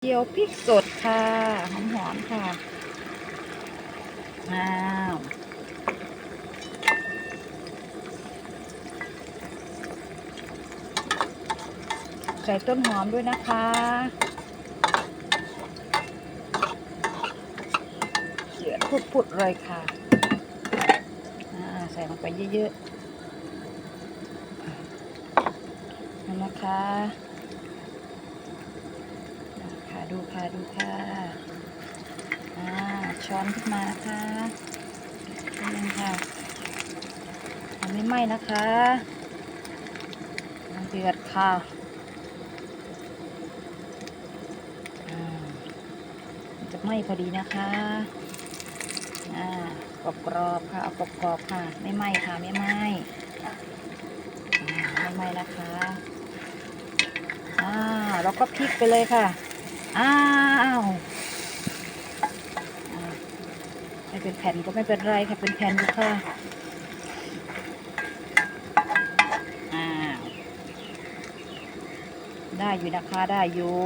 เจียวพริกสดค่ะ หอมๆค่ะ อ้าว ใส่ต้นหอมด้วยนะคะ เสือพุดๆเลยค่ะ อ่า ใส่ลงไปเยอะๆนะคะ ค่ะดูค่ะอ่าช้อนขึ้นมานะคะนิดนึงค่ะทำไม่ไหม้นะคะเดือดค่ะอ่ามันจะไหม้พอดีนะคะอ่ากรอบๆค่ะเอากรอบๆค่ะ ไม่ไหม้ค่ะไม่ไหม้ไม่ไหม้นะคะอ่าแล้วก็พลิกไปเลยค่ะ อ้าวไม่เป็นแผ่นก็ไม่เป็นไรค่ะ เป็นแผ่นดูค่ะอ้าวได้อยู่นะคะ ได้อยู่